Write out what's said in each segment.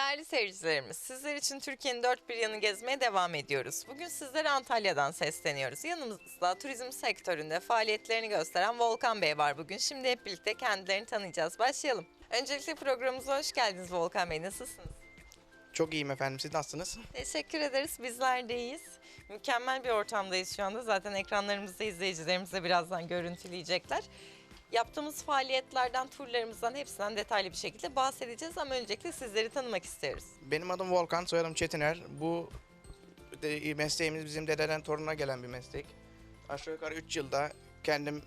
Değerli seyircilerimiz, sizler için Türkiye'nin dört bir yanı gezmeye devam ediyoruz. Bugün sizlere Antalya'dan sesleniyoruz. Yanımızda turizm sektöründe faaliyetlerini gösteren Volkan Bey var bugün. Şimdi hep birlikte kendilerini tanıyacağız. Başlayalım. Öncelikle programımıza hoş geldiniz Volkan Bey. Nasılsınız? Çok iyiyim efendim. Siz nasılsınız? Teşekkür ederiz. Bizler de iyiyiz. Mükemmel bir ortamdayız şu anda. Zaten ekranlarımızda izleyicilerimiz de birazdan görüntüleyecekler. Yaptığımız faaliyetlerden, turlarımızdan hepsinden detaylı bir şekilde bahsedeceğiz ama öncelikle sizleri tanımak istiyoruz. Benim adım Volkan, soyadım Çetiner. Bu de, mesleğimiz bizim dededen toruna gelen bir meslek. Aşağı yukarı 3 yılda kendim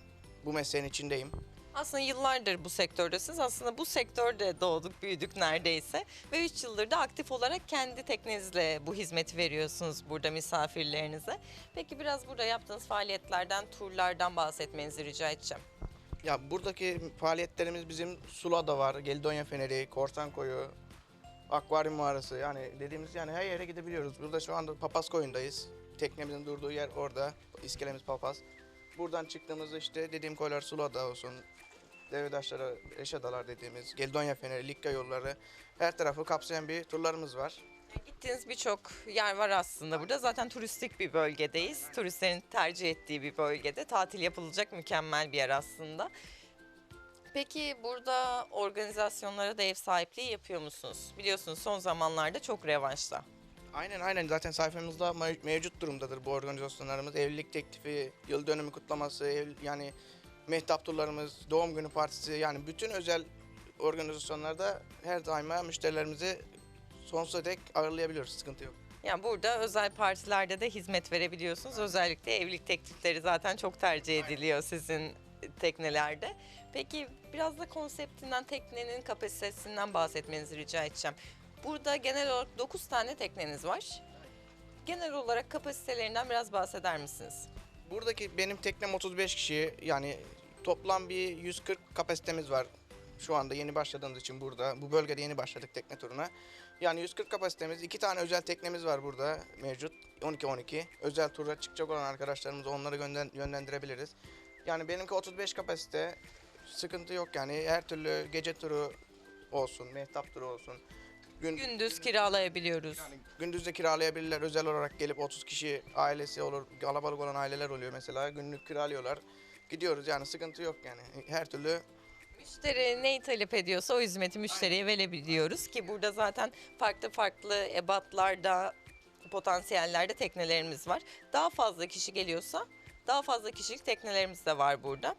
bu mesleğin içindeyim. Aslında yıllardır bu sektördesiniz. Aslında bu sektörde doğduk, büyüdük neredeyse. Ve 3 yıldır da aktif olarak kendi teknenizle bu hizmeti veriyorsunuz burada misafirlerinize. Peki biraz burada yaptığınız faaliyetlerden, turlardan bahsetmenizi rica edeceğim. Ya buradaki faaliyetlerimiz bizim Sula'da var, Gelidonya Feneri, Korsan Koyu, Akvaryum Mağarası yani dediğimiz yani her yere gidebiliyoruz. Burada şu anda Papaz Koyu'ndayız. Teknemizin durduğu yer orada. İskelemiz Papaz. Buradan çıktığımızda işte dediğim koylar Sula'da olsun, Devedaşları, Eşadalar dediğimiz, Gelidonya Feneri, Likya yolları her tarafı kapsayan bir turlarımız var. Gittiğiniz birçok yer var aslında burada. Zaten turistik bir bölgedeyiz. Turistlerin tercih ettiği bir bölgede. Tatil yapılacak mükemmel bir yer aslında. Peki burada organizasyonlara da ev sahipliği yapıyor musunuz? Biliyorsunuz son zamanlarda çok revaçta. Aynen aynen zaten sayfamızda mev- mevcut durumdadır bu organizasyonlarımız. Evlilik teklifi, yıl dönümü kutlaması, ev, yani mehtap turlarımız, doğum günü partisi yani bütün özel organizasyonlarda her daima müşterilerimizi sonsuza dek ağırlayabiliyoruz. Sıkıntı yok. Yani burada özel partilerde de hizmet verebiliyorsunuz. Özellikle evlilik teklifleri zaten çok tercih ediliyor sizin teknelerde. Peki biraz da konseptinden, teknenin kapasitesinden bahsetmenizi rica edeceğim. Burada genel olarak 9 tane tekneniz var. Genel olarak kapasitelerinden biraz bahseder misiniz? Buradaki benim teknem 35 kişi yani toplam bir 140 kapasitemiz var. Şu anda yeni başladığımız için burada. Bu bölgede yeni başladık tekne turuna. Yani 140 kapasitemiz. iki tane özel teknemiz var burada mevcut. 12-12. Özel tura çıkacak olan arkadaşlarımız onları gönden- yönlendirebiliriz. Yani benimki 35 kapasite. Sıkıntı yok yani. Her türlü gece turu olsun, mehtap turu olsun. Gün, Gündüz kiralayabiliyoruz. yani gündüz de kiralayabilirler. Özel olarak gelip 30 kişi ailesi olur, kalabalık olan aileler oluyor mesela. Günlük kiralıyorlar. Gidiyoruz yani sıkıntı yok yani. Her türlü Müşteri neyi talep ediyorsa o hizmeti müşteriye verebiliyoruz ki burada zaten farklı farklı ebatlarda, potansiyellerde teknelerimiz var. Daha fazla kişi geliyorsa daha fazla kişilik teknelerimiz de var burada.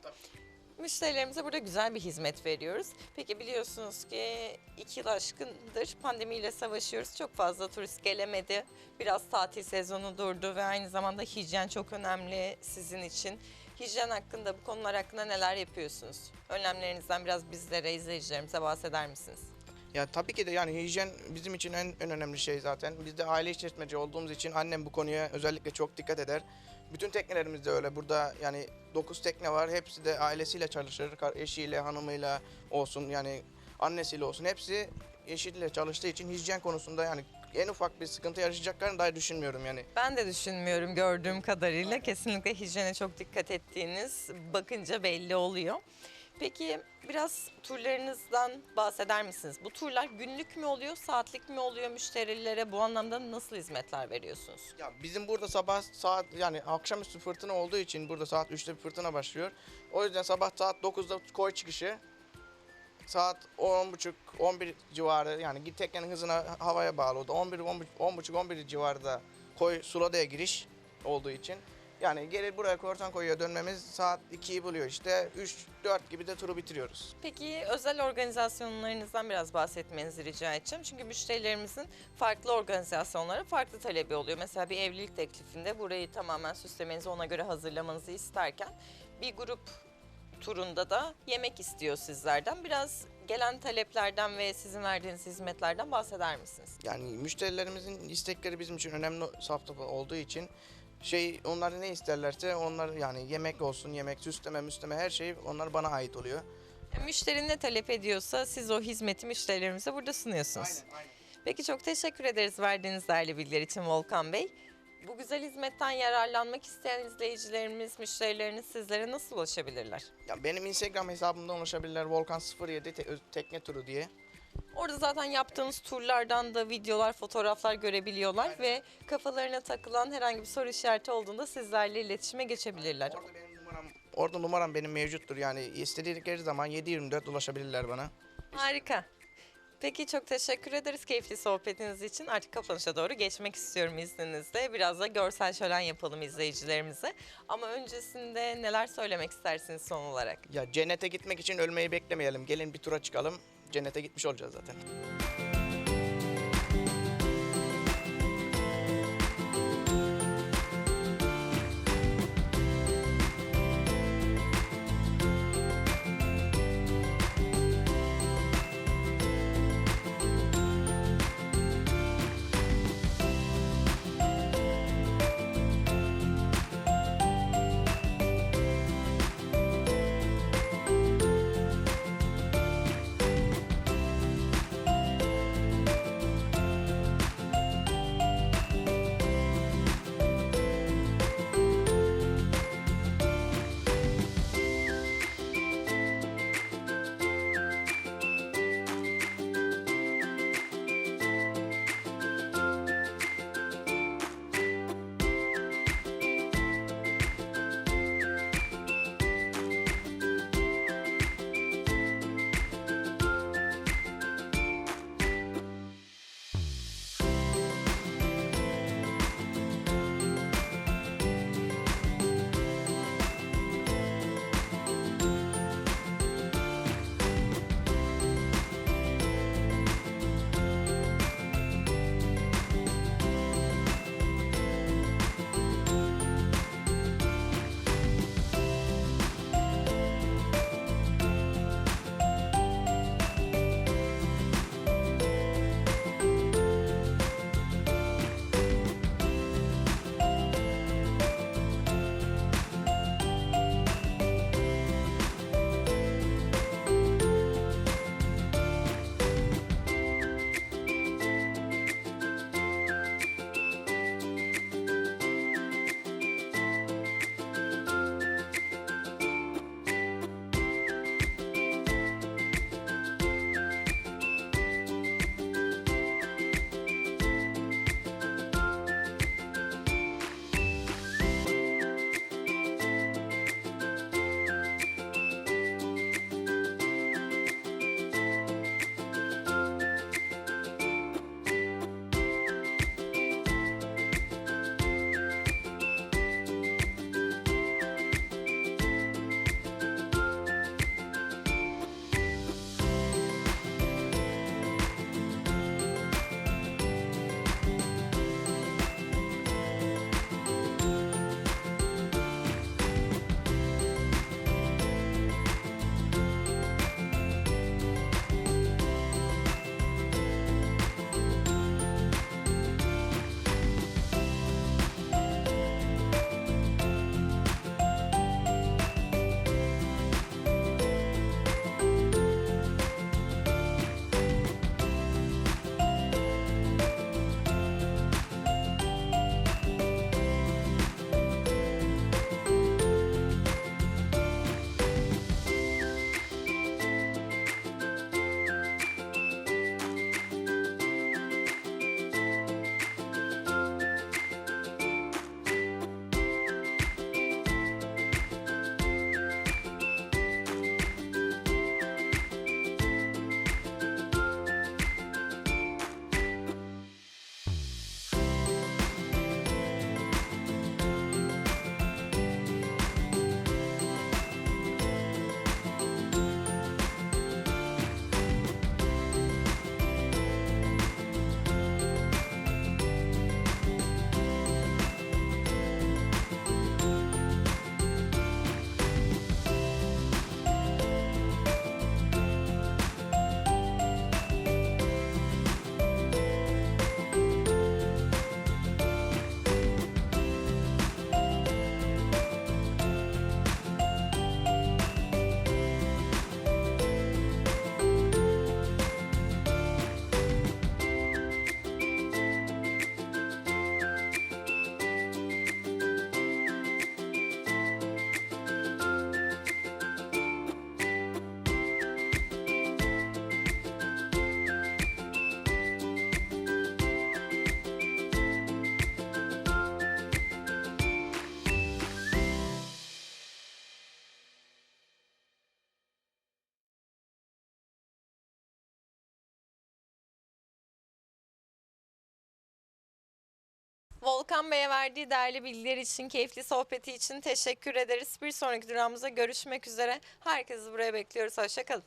Müşterilerimize burada güzel bir hizmet veriyoruz. Peki biliyorsunuz ki iki yıl aşkındır pandemiyle savaşıyoruz. Çok fazla turist gelemedi. Biraz tatil sezonu durdu ve aynı zamanda hijyen çok önemli sizin için. Hijyen hakkında, bu konular hakkında neler yapıyorsunuz? Önlemlerinizden biraz bizlere, izleyicilerimize bahseder misiniz? Ya tabii ki de yani hijyen bizim için en, en önemli şey zaten. Biz de aile işletmeci olduğumuz için annem bu konuya özellikle çok dikkat eder. Bütün teknelerimizde öyle. Burada yani 9 tekne var. Hepsi de ailesiyle çalışır. Eşiyle, hanımıyla olsun yani annesiyle olsun. Hepsi eşiyle çalıştığı için hijyen konusunda yani en ufak bir sıkıntı yaşayacaklarını dahi düşünmüyorum yani. Ben de düşünmüyorum gördüğüm kadarıyla. Kesinlikle hijyene çok dikkat ettiğiniz bakınca belli oluyor. Peki biraz turlarınızdan bahseder misiniz? Bu turlar günlük mü oluyor, saatlik mi oluyor müşterilere? Bu anlamda nasıl hizmetler veriyorsunuz? Ya bizim burada sabah saat yani akşamüstü fırtına olduğu için burada saat 3'te bir fırtına başlıyor. O yüzden sabah saat 9'da koy çıkışı saat 10.30 11 civarı yani git teknenin hızına havaya bağlı o da 11 10.30 11 civarında koy Sulada'ya giriş olduğu için yani geri buraya Korsan Koyu'ya dönmemiz saat 2'yi buluyor işte 3 4 gibi de turu bitiriyoruz. Peki özel organizasyonlarınızdan biraz bahsetmenizi rica edeceğim. Çünkü müşterilerimizin farklı organizasyonlara farklı talebi oluyor. Mesela bir evlilik teklifinde burayı tamamen süslemenizi ona göre hazırlamanızı isterken bir grup turunda da yemek istiyor sizlerden. Biraz gelen taleplerden ve sizin verdiğiniz hizmetlerden bahseder misiniz? Yani müşterilerimizin istekleri bizim için önemli safta olduğu için şey onlar ne isterlerse onlar yani yemek olsun yemek süsleme müsleme her şey onlar bana ait oluyor. Müşteri ne talep ediyorsa siz o hizmeti müşterilerimize burada sunuyorsunuz. aynen. Peki çok teşekkür ederiz verdiğiniz değerli bilgiler için Volkan Bey. Bu güzel hizmetten yararlanmak isteyen izleyicilerimiz, müşterileriniz sizlere nasıl ulaşabilirler? Ya benim Instagram hesabımdan ulaşabilirler Volkan 07 te- ö- tekne turu diye. Orada zaten yaptığımız turlardan da videolar, fotoğraflar görebiliyorlar ve kafalarına takılan herhangi bir soru işareti olduğunda sizlerle iletişime geçebilirler. Orada benim numaram, orada numaram benim mevcuttur. Yani istedikleri zaman 7-24 ulaşabilirler bana. Harika. Peki çok teşekkür ederiz keyifli sohbetiniz için. Artık kapanışa doğru geçmek istiyorum izninizle. Biraz da görsel şölen yapalım izleyicilerimize. Ama öncesinde neler söylemek istersiniz son olarak? Ya cennete gitmek için ölmeyi beklemeyelim. Gelin bir tura çıkalım. Cennete gitmiş olacağız zaten. Volkan Bey'e verdiği değerli bilgiler için, keyifli sohbeti için teşekkür ederiz. Bir sonraki durağımızda görüşmek üzere. Herkesi buraya bekliyoruz. Hoşçakalın.